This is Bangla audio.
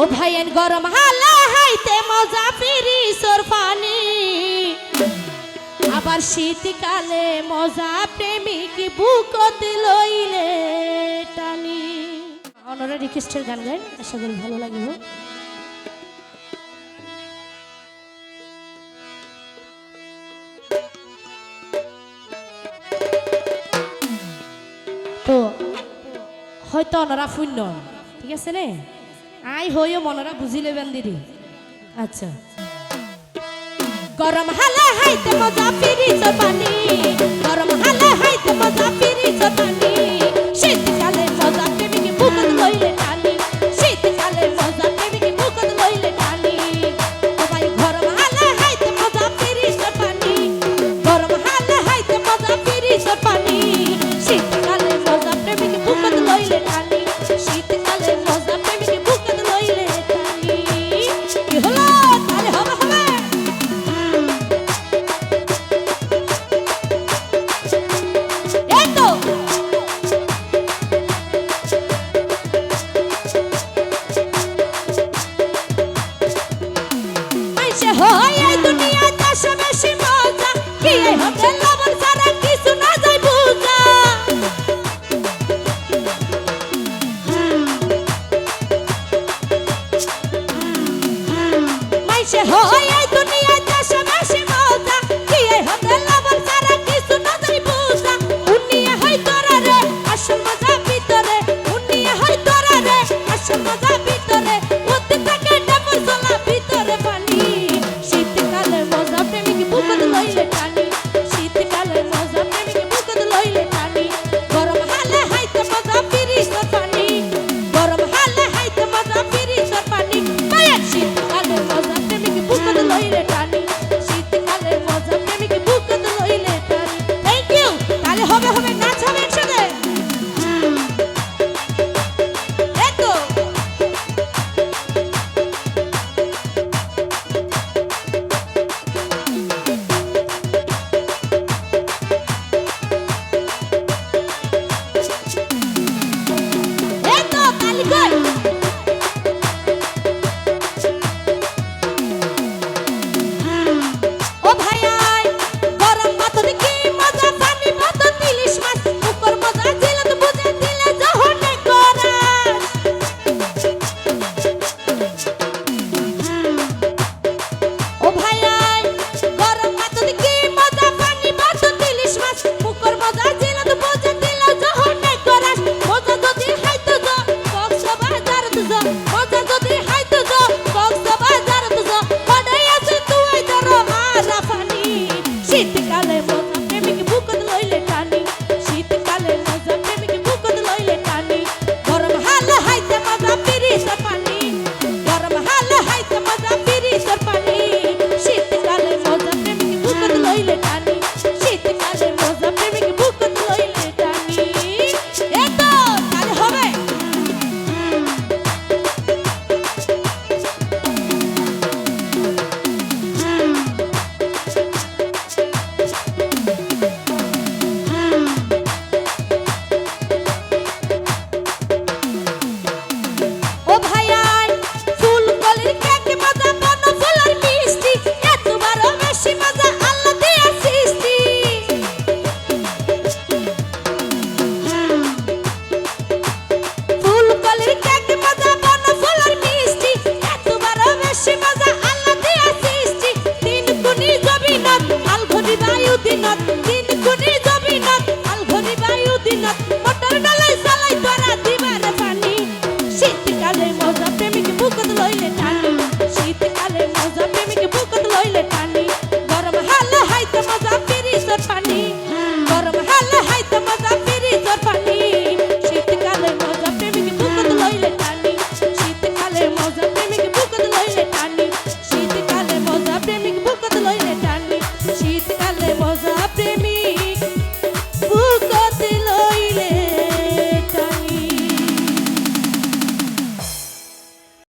ও ভাইয়েন গরম হালা হাইতে মজা ফিরি সোর পানি আবার শীতকালে মজা প্রেমিক বুকত লইলে টানি। অনরা রিকোয়েস্টের গান গাই, আশা করি ভালো লাগিব। তো, হয়তো অনরা শূন্য, ঠিক আছে নে? আই হইও মনরা বুঝি লেবেন দিদি। আচ্ছা। গরম হালে হাইতে মজা পিরিচ পানি। গরম হালে হাইতে মজা পিরিচ পানি। শীতকালে মাইসে হয়